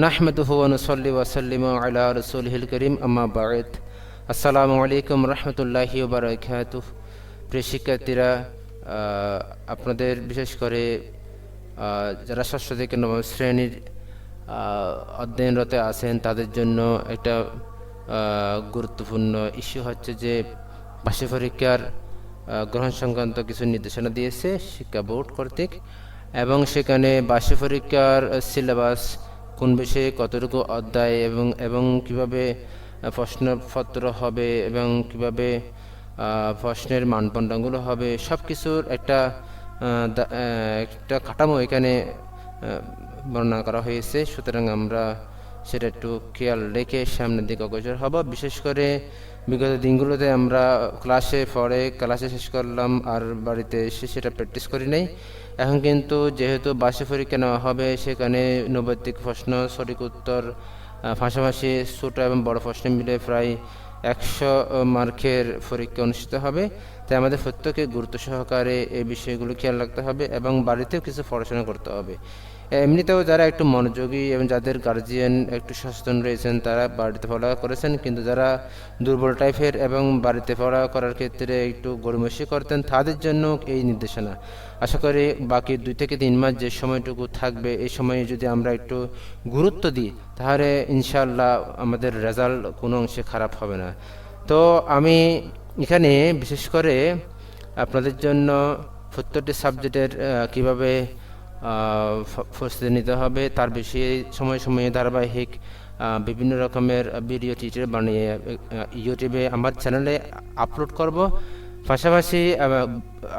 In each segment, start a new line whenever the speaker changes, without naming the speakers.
নাহমেদুহু করিম আম্মা আসসালামু আলাইকুম শিক্ষার্থীরা আপনাদের বিশেষ করে যারা সরস্বতী কেন্দ্র শ্রেণির অধ্যয়নরত আছেন, তাদের জন্য একটা গুরুত্বপূর্ণ ইস্যু হচ্ছে যে, বার্ষিক পরীক্ষার গ্রহণ সংক্রান্ত কিছু নির্দেশনা দিয়েছে শিক্ষা বোর্ড কর্তৃক এবং সেখানে বার্ষিক পরীক্ষার সিলেবাস কোন বিষয়ে কতটুকু অধ্যায় এবং এবং কীভাবে প্রশ্নপত্র হবে এবং কীভাবে প্রশ্নের মানপণ্ডগুলো হবে সব কিছুর একটা একটা কাঠামো এখানে বর্ণনা করা হয়েছে। সুতরাং আমরা সেটা একটু খেয়াল রেখে সামনের দিকে অগ্রসর হব। বিশেষ করে বিগত দিনগুলোতে আমরা ক্লাসে পড়ে, ক্লাসে শেষ করলাম আর বাড়িতে এসে সেটা প্র্যাকটিস করি নাই। এখন কিন্তু যেহেতু বাসে পরীক্ষা নেওয়া হবে, সেখানে নৈবত্তিক প্রশ্ন, সঠিক উত্তর ফাঁসাফাঁসি ছোটো ছোট এবং বড় প্রশ্ন মিলে প্রায় একশো মার্কের পরীক্ষা অনুষ্ঠিত হবে। তাই আমাদের প্রত্যেকে গুরুত্ব সহকারে এই বিষয়গুলো খেয়াল রাখতে হবে এবং বাড়িতেও কিছু পড়াশোনা করতে হবে। এমনিতেও যারা একটু মনোযোগী এবং যাদের গার্জিয়ান একটু সচেতন রয়েছেন, তারা বাড়িতে পড়া করেছেন, কিন্তু যারা দুর্বল টাইপের এবং বাড়িতে পড়া করার ক্ষেত্রে একটু গরিমসি করতেন, তাদের জন্য এই নির্দেশনা। আশা করি বাকি দুই থেকে তিন মাস যে সময়টুকু থাকবে, এই সময়ে যদি আমরা একটু গুরুত্ব দিই, তাহলে ইনশাল্লাহ আমাদের রেজাল্ট কোনো অংশে খারাপ হবে না। তো আমি এখানে বিশেষ করে আপনাদের জন্য প্রত্যেকটি সাবজেক্টের কীভাবে প্রস্তুতি নিতে হবে, তার বিষয়ে সময়, সময়ে, ধারাবাহিক বিভিন্ন রকমের ভিডিও টিচার বানিয়ে ইউটিউবে আমার চ্যানেলে আপলোড করব। পাশাপাশি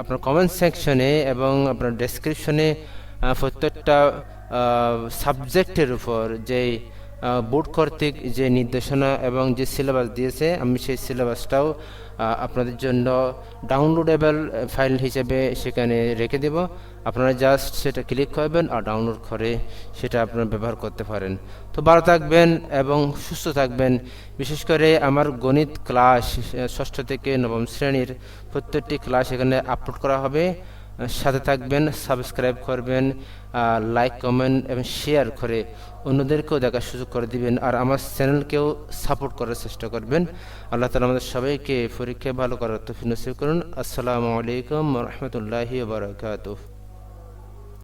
আপনার কমেন্ট সেকশনে এবং আপনার ডেসক্রিপশনে প্রত্যেকটা সাবজেক্টের উপর যেই বোর্ড কর্তৃক যে নির্দেশনা এবং যে সিলেবাস দিয়েছে, আমি সেই সিলেবাসটাও আপনাদের জন্য ডাউনলোডেবল ফাইল হিসেবে সেখানে রেখে দেব। আপনারা জাস্ট সেটা ক্লিক করবেন আর ডাউনলোড করে সেটা আপনারা ব্যবহার করতে পারেন। তো ভালো থাকবেন এবং সুস্থ থাকবেন। বিশেষ করে আমার গণিত ক্লাস ষষ্ঠ থেকে নবম শ্রেণির প্রত্যেকটি ক্লাস এখানে আপলোড করা হবে। সাথে থাকবেন সাবস্ক্রাইব করবেন লাইক কমেন্ট এবং শেয়ার করে অন্যদেরকেও দেখার সুযোগ করে দিবেন। আর আমার চ্যানেলকেও সাপোর্ট করার চেষ্টা করবেন। আল্লাহ তালা আমাদের সবাইকে পরীক্ষায় ভালো করার তফিন করুন। আসসালামু আলাইকুম রহমতুল্লাহি বারকাতুহ।